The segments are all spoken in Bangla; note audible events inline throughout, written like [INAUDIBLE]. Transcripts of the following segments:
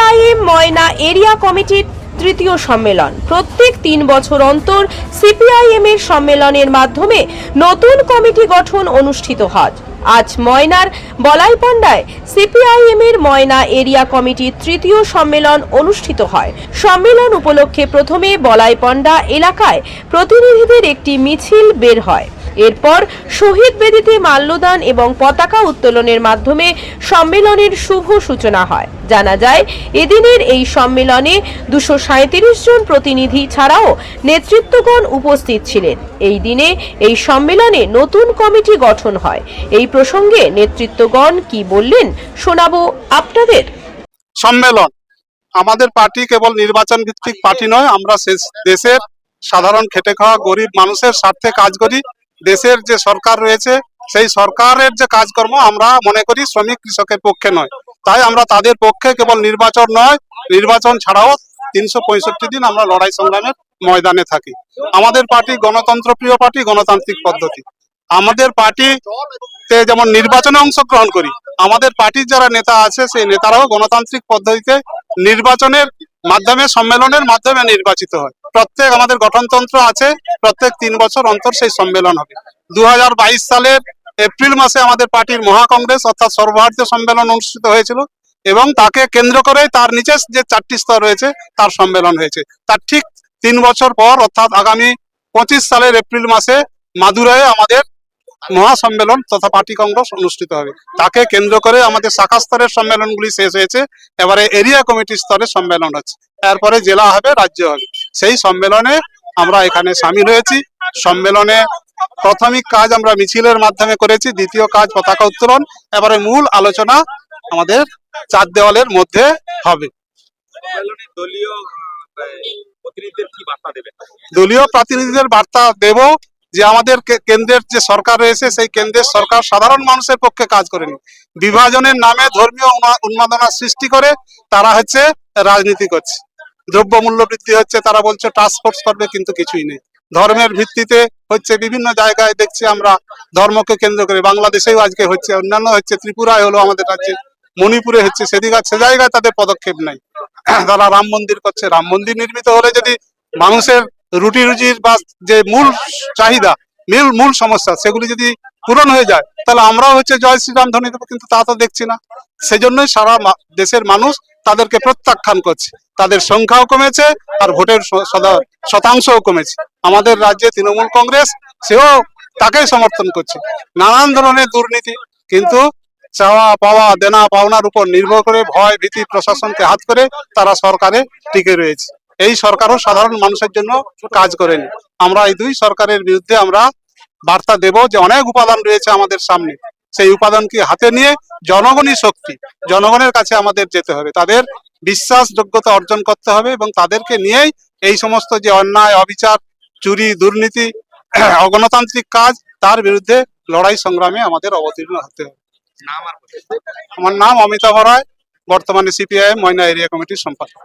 সিপিআইএম ময়না এরিয়া কমিটির তৃতীয় সম্মেলন। প্রত্যেক তিন বছর অন্তর সিপিআইএম এর সম্মেলনের মাধ্যমে নতুন কমিটি গঠন অনুষ্ঠিত হয়। আজ ময়নার বলাইপান্ডায় সিপিআইএম এর ময়না এরিয়া কমিটির তৃতীয় সম্মেলন অনুষ্ঠিত হয়। সম্মেলন উপলক্ষে প্রথমে বলাইপন্ডা এলাকায় প্রতিনিধিদের একটি মিছিল বের হয়। এরপর শহীদ বেদিতে মাল্যদান এবং পতাকা উত্তোলনের মাধ্যমে সম্মেলনের শুভ সূচনা হয়। জানা যায়, এদিনের এই সম্মেলনে দুশো জন প্রতিনিধি ছাড়াও নেতৃত্বগণ উপস্থিত ছিলেন। এই দিনে এই সম্মেলনে নতুন কমিটি গঠন হয়। এই প্রসঙ্গে নেতৃত্বগণ কি বললেন শোনাবো আপনাদের। সম্মেলন আমাদের পার্টি কেবল নির্বাচন ভিত্তিক পার্টি নয়, আমরা দেশের সাধারণ খেটে খাওয়া গরিব মানুষের স্বার্থে কাজ করি। দেশের যে সরকার রয়েছে, সেই সরকারের যে কাজকর্ম আমরা মনে করি শ্রমিক কৃষকের পক্ষে নয়। তাই আমরা তাদের পক্ষে কেবল নির্বাচন নয়, নির্বাচন ছাড়াও তিনশো পঁয়ষট্টি দিন আমরা লড়াই সংগ্রামের ময়দানে থাকি। আমাদের পার্টি গণতন্ত্র, প্রিয় পার্টি গণতান্ত্রিক পদ্ধতি। আমাদের পার্টিতে যেমন নির্বাচনে অংশগ্রহণ করি, আমাদের পার্টির যারা নেতা আছে, সেই নেতারাও গণতান্ত্রিক পদ্ধতিতে নির্বাচনের মাধ্যমে সম্মেলনের মাধ্যমে নির্বাচিত হয়। প্রত্যেক আমাদের গঠনতন্ত্র আছে, প্রত্যেক তিন বছর অন্তর সেই সম্মেলন হবে। দু সালের এপ্রিল মাসে আমাদের পার্টির মহাকংগ্রেস অর্থাৎ সর্বভারতীয় সম্মেলন অনুষ্ঠিত হয়েছিল এবং তাকে কেন্দ্র করে তার নিচে যে চারটি স্তর রয়েছে, তার সম্মেলন হয়েছে। তার ঠিক তিন বছর পর অর্থাৎ আগামী পঁচিশ সালের এপ্রিল মাসে মাদুরায়ে আমাদের মহাসম্মেলন তথা পার্টি কংগ্রেস অনুষ্ঠিত হবে। তাকে কেন্দ্র করে আমাদের শাখা স্তরের সম্মেলনগুলি শেষ হয়েছে। এবারে এরিয়া কমিটি স্তরে সম্মেলন হচ্ছে। এরপরে জেলা হবে রাজ্য হবে। সেই সম্মেলনে আমরা এখানে সামিল হয়েছি। সম্মেলনে প্রাথমিক কাজ আমরা মিছিলের মাধ্যমে করেছি দ্বিতীয় কাজ পতাকা উত্তোলন। এবারে মূল আলোচনা আমাদের চার দেওয়ালের মধ্যে হবে। দলীয় প্রতিনিধিদের কি বার্তা দেবেন? দলীয় প্রতিনিধিদের বার্তা দেব। যে আমাদের কেন্দ্রের যে সরকার রয়েছে, সেই কেন্দ্রের সরকার সাধারণ মানুষের পক্ষে কাজ করেনি। বিভাজনের নামে ধর্মীয় উন্মা- উন্মাদনা সৃষ্টি করে তারা হচ্ছে রাজনীতি করছে। দ্রব্য মূল্য বৃদ্ধি হচ্ছে, তারা বলছে ফোর্স করবে, কিন্তু কিছুই নেই। ধর্মের ভিত্তিতে হচ্ছে বিভিন্ন জায়গায় দেখছি আমরা ধর্মকে কেন্দ্র করে। বাংলাদেশেও আজকে হচ্ছে, অন্যান্য হচ্ছে, ত্রিপুরায় হলো আমাদের রাজ্যে, মণিপুরে হচ্ছে সেদিকে সে জায়গায় তাদের পদক্ষেপ নাই। তারা রাম মন্দির করছে। রাম মন্দির নির্মিত হলে যদি মানুষের রুটি রুজির বা যে মূল চাহিদা, মূল মূল সমস্যা, সেগুলি যদি পূরণ হয়ে যায়, তাহলে আমরাও হচ্ছে জয় শ্রীরাম ধ্বনি দেবো, কিন্তু তা তো দেখছি না। সেজন্যই সারা দেশের মানুষ তাদেরকে প্রত্যাখ্যান করছে। তাদের সংখ্যাও কমেছে, আর ভোটের শতাংশও কমেছে। আমাদের রাজ্যে তৃণমূল কংগ্রেস, সেও তাকেই সমর্থন করছে। নানান ধরনের দুর্নীতি, কিন্তু চাওয়া, পাওয়া, দেনা, পাওনার উপর নির্ভর করে ভয়, ভীতি প্রশাসনকে হাত করে তারা সরকারে টিকে রয়েছে। এই সরকারও সাধারণ মানুষের জন্য কাজ করেনি। আমরা এই দুই সরকারের বিরুদ্ধে আমরা বার্তা দেব যে অনেক উপাদান রয়েছে আমাদের সামনে। সেই উপাদানকে হাতে নিয়ে জনগণই শক্তি জনগণের কাছে আমাদের যেতে হবে। তাদের বিশ্বাসযোগ্যতা অর্জন করতে হবে এবং তাদেরকে নিয়েই এই সমস্ত যে অন্যায় অবিচার চুরি দুর্নীতি [CLEARS THROAT] অগণতান্ত্রিক কাজ তার বিরুদ্ধে লড়াই সংগ্রামে আমাদের অবতীর্ণ হতে হবে। আমার নাম অমিতাভ রায় বর্তমানে সিপিআইএম ময়না এরিয়া কমিটির সম্পাদক।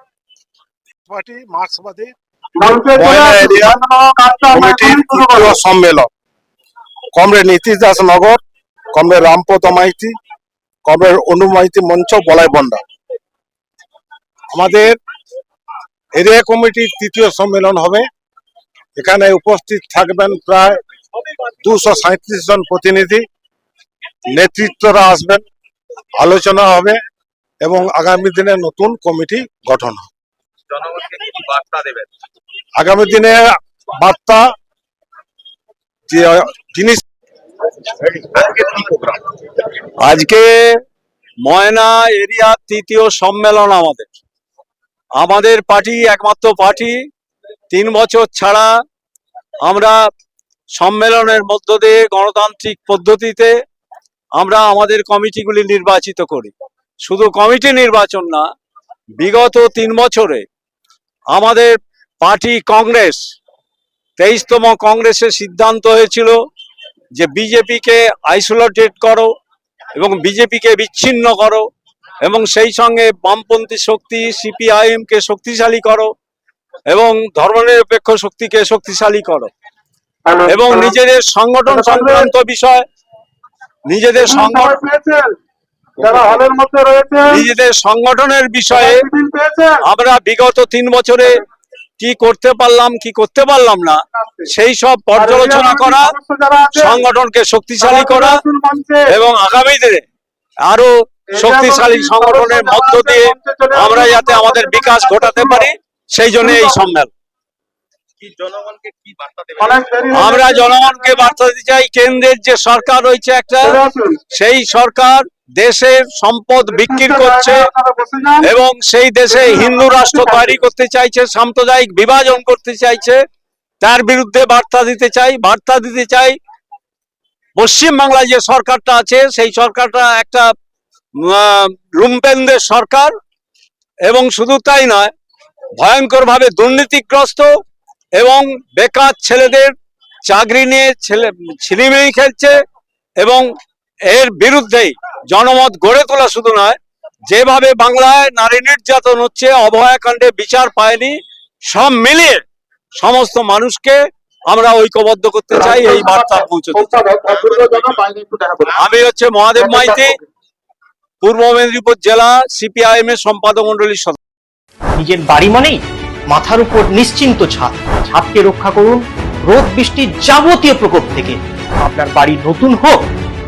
পার্টি মার্ক্সবাদী। সম্মেলন। কমরেড নীতিশ দাস নগর কমরেড রামপদ মাইতি কমরেড অনু মাইতি মঞ্চ বলাই বন্ডা আমাদের এরিয়া কমিটির তৃতীয় সম্মেলন হবে। এখানে উপস্থিত থাকবেন প্রায় দুশো সাঁত্রিশ জন প্রতিনিধি। নেতৃত্বরা আসবেন আলোচনা হবে এবং আগামী দিনে নতুন কমিটি গঠন হবে। জনগণকে কি বার্তা দেবেন। আগামী দিনে বার্তা যে জিনিস আজকে ময়না এরিয়া তৃতীয় সম্মেলন আমাদের। আমাদের পার্টি একমাত্র পার্টি। তিন বছর ছাড়া আমরা সম্মেলনের মধ্য দিয়ে গণতান্ত্রিক পদ্ধতিতে আমরা আমাদের কমিটিগুলি নির্বাচিত করি। শুধু কমিটি নির্বাচন না বিগত তিন বছরে আমাদের পার্টি কংগ্রেস তেইশতম কংগ্রেসের সিদ্ধান্ত হয়েছিল যে বিজেপিকে আইসোলেটেড করো এবং বিজেপিকে বিচ্ছিন্ন করো এবং সেই সঙ্গে বামপন্থী শক্তি সিপিআইএম কে শক্তিশালী করো এবং ধর্মনিরপেক্ষ শক্তিকে শক্তিশালী করো। এবং নিজেদের সংগঠন সংক্রান্ত বিষয় নিজেদের সংগঠন যারা হলের মধ্যে রয়েছে নিজেদের সংগঠনের বিষয়ে আমরা বিগত তিন বছরে কি করতে পারলাম কি করতে পারলাম না সেই সব পর্যালোচনা করা সংগঠনকে শক্তিশালী করা এবং আগামী দিনে আরও শক্তিশালী সংগঠনের মধ্য দিয়ে আমরা যাতে আমাদের বিকাশ ঘটাতে পারি সেই জন্য এই সম্মেলন। আমরা জনগণকে বার্তা দিতে চাই কেন্দ্রের যে সরকার রয়েছে একটা সেই সরকার দেশের সম্পদ বিক্রি করছে। এবং সেই দেশে হিন্দু রাষ্ট্র তৈরি করতে চাইছে সাম্প্রদায়িক বিভাজন করতে চাইছে তার বিরুদ্ধে বার্তা দিতে চাই বার্তা দিতে চাই পশ্চিম বাংলায় যে সরকারটা আছে সেই সরকারটা একটা লুম্পেনদের সরকার এবং শুধু তাই নয় ভয়ঙ্করভাবে দুর্নীতিগ্রস্ত এবং বেকার ছেলেদের চাকরি নিয়ে ছেলে ছিনিমিনি খেলছে এবং এর বিরুদ্ধেই জনমত গড়ে তোলা শুধু নয়, যেভাবে বাংলায় নারী নির্যাতন হচ্ছে, অভয়াকাণ্ডে বিচার পায়নি, সব মিলিয়ে সমস্ত মানুষকে আমরা ঐক্যবদ্ধ করতে চাই, এই বার্তা পৌঁছতে আমি হচ্ছে মহাদেব মাইতি, পূর্ব মেদিনীপুর জেলা সিপিআইএম এর সম্পাদক মন্ডলীর সদস্য। নিজের বাড়ি মানেই মাথার উপর নিশ্চিন্ত ছাদ। ছাদকে রক্ষা করুন রোদ বৃষ্টির যাবতীয় প্রকোপ থেকে। আপনার বাড়ি নতুন হোক